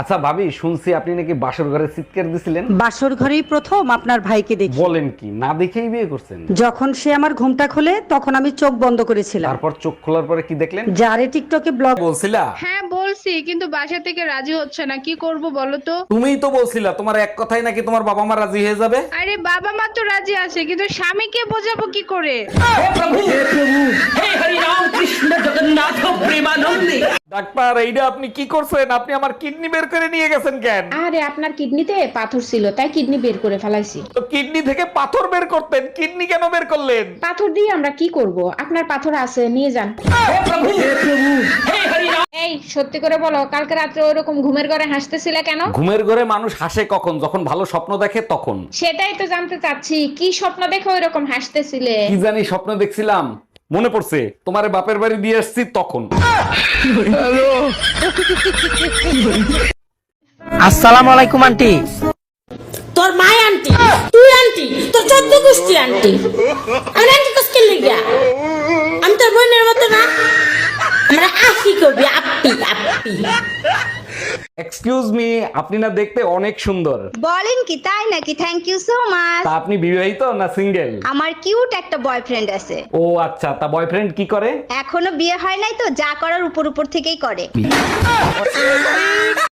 আচ্ছা ভাবি শুনছি আপনি নাকি বাসর ঘরে চিৎকার দিছিলেন। বাসর ঘরেই প্রথম আপনার ভাইকে দেখি। বলেন কি না দেখেই বিয়ে করছেন? যখন সে আমার ঘুমটা খোলে তখন আমি চোখ বন্ধ করেছিলাম। তারপর চোখ খোলার পরে কি দেখলেন? যারে টিকটকে ব্লগ বলছিলা? হ্যাঁ বলছি কিন্তু বাসা থেকে রাজি হচ্ছে না। কি করব বলো তো? তুমিই তো বলছিলা তোমার এক কথাই নাকি তোমার বাবা মা রাজি হয়ে যাবে? আরে বাবা মা তো রাজি আছে কিন্তু স্বামীকে বোঝাবো কি করে? ডাক্তার এইটা আপনি কি করছেন? আপনি আমার কিডনি বের করে নিয়ে গেছেন কেন? আরে আপনার কিডনিতে পাথর ছিল তাই কিডনি বের করে ফেলাইছি। তো কিডনি থেকে পাথর বের করতেন কিডনি কেন বের করলেন? পাথর দিয়ে আমরা কি করব? আপনার পাথর আছে নিয়ে যান। এই সত্যি করে বলো কালকে রাত্রে ওরকম ঘুমের ঘরে হাসতেছিলে কেন? ঘুমের ঘরে মানুষ হাসে কখন? যখন ভালো স্বপ্ন দেখে তখন। সেটাই তো জানতে চাচ্ছি কি স্বপ্ন দেখে ওইরকম হাসতেছিলে? কি জানি স্বপ্ন দেখছিলাম? মনে পড়ছে তোমারে বাপের বাড়ি দিয়ে আসছি তখন। আসসালামু আলাইকুম আন্টি। তোর মায় আন্টি তুই আন্টি তোর চোদ্দ গোষ্ঠী আন্টি। আমি আন্টি কসকে লিগা? আমি তোর বোনের মতো না? আমরা আশি করবি আপি আপি। এক্সকিউজ মি আপনি না দেখতে অনেক সুন্দর। বলেন কি তাই নাকি? থ্যাংক ইউ সো মাচ তা আপনি বিবাহিত না সিঙ্গেল আমার কিউট একটা বয়ফ্রেন্ড আছে। ও আচ্ছা তা বয়ফ্রেন্ড কি করে? এখনও বিয়ে হয় নাই তো যা করার উপর উপর থেকেই করে।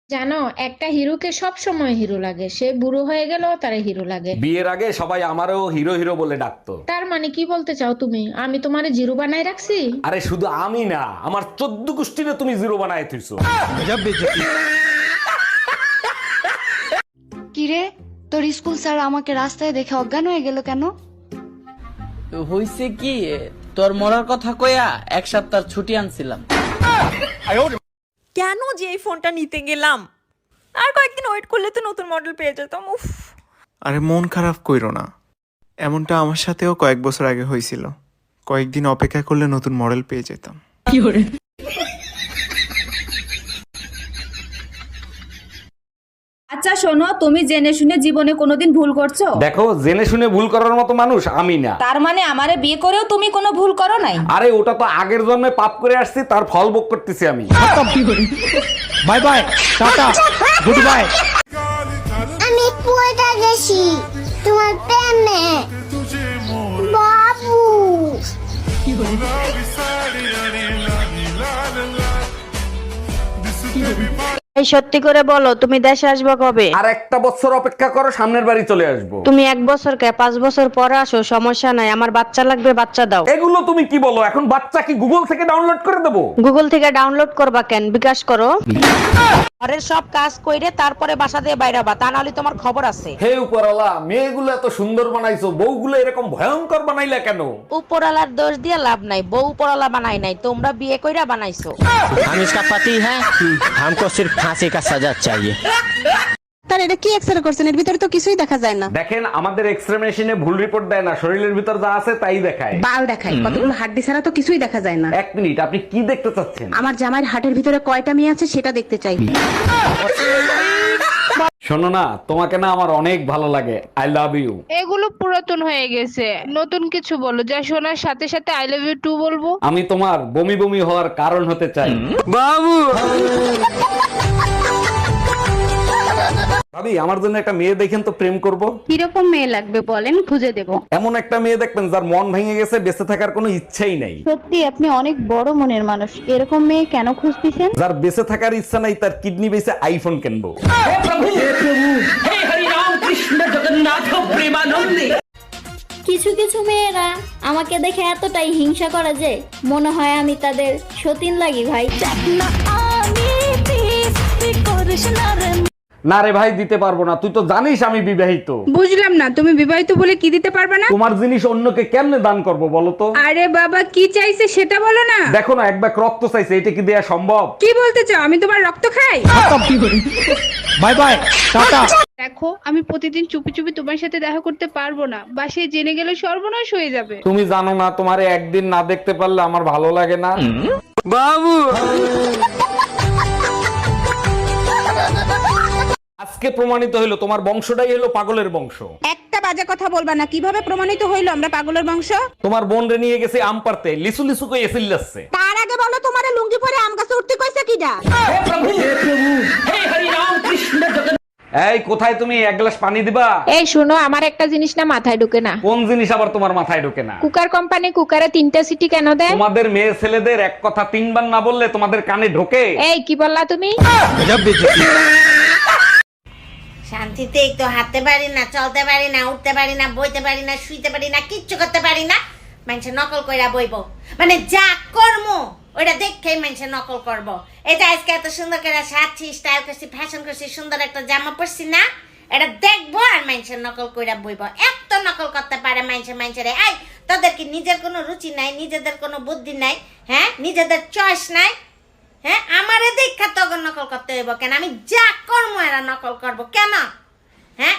জানো একটা হিরোকে সব সময় হিরো লাগে। সে বুড়ো হয়ে গেল তারে হিরো লাগে। বিয়ের আগে সবাই আমারও হিরো হিরো বলে ডাকতো। তার মানে কি বলতে চাও তুমি? আমি তোমারে জিরো বানাই রাখছি? আরে শুধু আমি না আমার চোদ্দ গোষ্ঠীরে তুমি জিরো বানায় তুইছো কিরে তোর স্কুল স্যার আমাকে রাস্তায় দেখে অজ্ঞান হয়ে গেল কেন? হইছে কি তোর মরার কথা কইয়া এক সপ্তাহ ছুটি আনছিলাম। কেন যে এই ফোনটা নিতে গেলাম? আর কয়েকদিন ওয়েট করলে তো নতুন মডেল পেয়ে যেতাম উফ। আরে মন খারাপ কইরো না। এমনটা আমার সাথেও কয়েক বছর আগে হয়েছিল কয়েকদিন অপেক্ষা করলে নতুন মডেল পেয়ে যেতাম। আচ্ছা শোনো তুমি জেনে শুনে জীবনে কোনোদিন ভুল করছ? দেখো জেনে শুনে ভুল করার মতো মানুষ আমি না। তার মানে আমারে বিয়ে করেও তুমি কোনো ভুল করো নাই? আরে ওটা তো আগের জন্মে পাপ করে আসছি তার ফল ভোগ করতেছি আমি। Bye bye tata good bye. আমি পুরোটা গেছি তোমার প্রেমে। বাবু। এই সত্যি করে বলো তুমি দেশে আসবে কবে? আর একটা বছর অপেক্ষা করো সামনের বাড়ি চলে আসব। তুমি এক বছর কে? পাঁচ বছর পরে আসো সমস্যা নাই আমার বাচ্চা লাগবে বাচ্চা দাও। এগুলো তুমি কি বলো? এখন বাচ্চা কি গুগল থেকে ডাউনলোড করে দেবো? গুগল থেকে ডাউনলোড করবা কেন? বিকাশ করো। ঘরের সব কাজ কইরে তারপরে বাসা দিয়ে বাইরাবা তা নাহলে তোমার খবর আছে হে উপরওয়ালা মেয়েগুলো এত সুন্দর বানাইছো বউগুলো এরকম ভয়ঙ্কর বানাইলা কেন উপরালার দোষ দিয়ে লাভ নাই বউ উপরালা বানাই নাই তোমরা বিয়ে কইরা বানাইছো हम इसका पति है हमको सिर्फ फांसी का सजा चाहिए তার এটা কি এক্সরে করছেন? এর ভিতরে তো কিছুই দেখা যায় না। দেখেন আমাদের এক্সরে মেশিনে ভুল রিপোর্ট দেয় না। শরীরের ভিতর যা আছে তাই দেখায়। বাল দেখায়। কতগুলো হাড্ডি ছাড়া তো কিছুই দেখা যায় না। এক মিনিট আপনি কি দেখতে চাচ্ছেন? আমার জামাইয়ের হাটের ভিতরে কয়টা মেয়ে আছে সেটা দেখতে চাই। শোনো না তোমাকে না আমার অনেক ভালো লাগে। আই লাভ ইউ এগুলো পুরাতন হয়ে গেছে। নতুন কিছু বলো। যা শোনার সাথে সাথে আই লাভ ইউ টু বলব। আমি তোমার বমি বমি হওয়ার কারণ হতে চাই। बाबू ভাবি আমার জন্য একটা মেয়ে দেখেন তো প্রেম করব। কীরকম মেয়ে লাগবে বলেন খুঁজে দেব। এমন একটা মেয়ে দেখবেন যার মন ভেঙে গেছে বেঁচে থাকার কোনো ইচ্ছাই নাই। সত্যি আপনি অনেক বড় মনের মানুষ। এরকম মেয়ে কেন খুঁজতেছেন? যার বেঁচে থাকার ইচ্ছা নাই তার কিডনি বেঁচে আইফোন কিনবো। কিছু কিছু মেয়েরা আমাকে দেখে এতটাই হিংসা করে যে মনে হয় আমি তাদের সতীন লাগি ভাই। না রে ভাই দিতে পারব না। তুই তো জানিস আমি বিবাহিত। বুঝলাম না তুমি বিবাহিত বলে কি দিতে পারবে না? তোমার জিনিস অন্যকে কেমনে দান করব বলো তো? আরে বাবা কি চাইছে সেটা বলো না। দেখো না একবার রক্ত চাইছে এটা কি দেয়া সম্ভব? কি বলতে চাও আমি তোমার রক্ত খাই? Bye bye tata. দেখো আমি প্রতিদিন চুপি চুপি তোমার সাথে দেখা করতে পারব না। বা সে জেনে গেলে সর্বনাশ হয়ে যাবে। তুমি জানো না তোমারে একদিন না দেখতে পারলে আমার ভালো লাগে না? বাবু! আজকে প্রমাণিত হলো তোমার বংশটাই হলো পাগলের বংশ। একটা বাজে কথা বলবা না কীভাবে প্রমাণিত হইল আমরা পাগলের বংশ? তোমার বোন রে নিয়ে গেছে আম পারতে লিসু লিসু কই এসিল যাচ্ছে। তার আগে বলো তোমার লুঙ্গি পরে আম গাছে উঠতে কইছে কিডা? এই কোথায় তুমি? এক গ্লাস পানি দিবা? এই শোনো আমার একটা জিনিস না মাথায় ঢুকে না। কোন জিনিস আবার তোমার মাথায় ঢোকে না? কুকার কোম্পানি কুকারে তিনটা সিটি কেন দেয়? তোমাদের মেয়ে ছেলেদের এক কথা তিনবার না বললে তোমাদের কানে ঢোকে। এই কি বললা তুমি? শান্তিতে একটু হাঁটতে পারি না, চলতে পারি না, উঠতে পারি না, বইতে পারি না, শুইতে পারি না, কিচ্ছু করতে পারি না, মানুষে নকল কইরা বইব। মানে যা কর্ম, ওইটা দেখেই মানুষে নকল করব। এটা আজকে এত সুন্দর করে সাজছি স্টাইল করছি ফ্যাশন করছি, সুন্দর একটা জামা পরছি না, এটা দেখব আর মানুষের নকল কইরা বইব। এত নকল করতে পারে মানুষের মানুষের। এই, তোদের কি নিজের কোনো রুচি নাই, নিজেদের কোনো বুদ্ধি নাই হ্যাঁ? নিজেদের চয়েস নাই হ্যাঁ? আমারে দেখা তখন নকল করতে হইব কেন? আমি যা কর্ম, এরা নকল করব। কেন? হ্যাঁ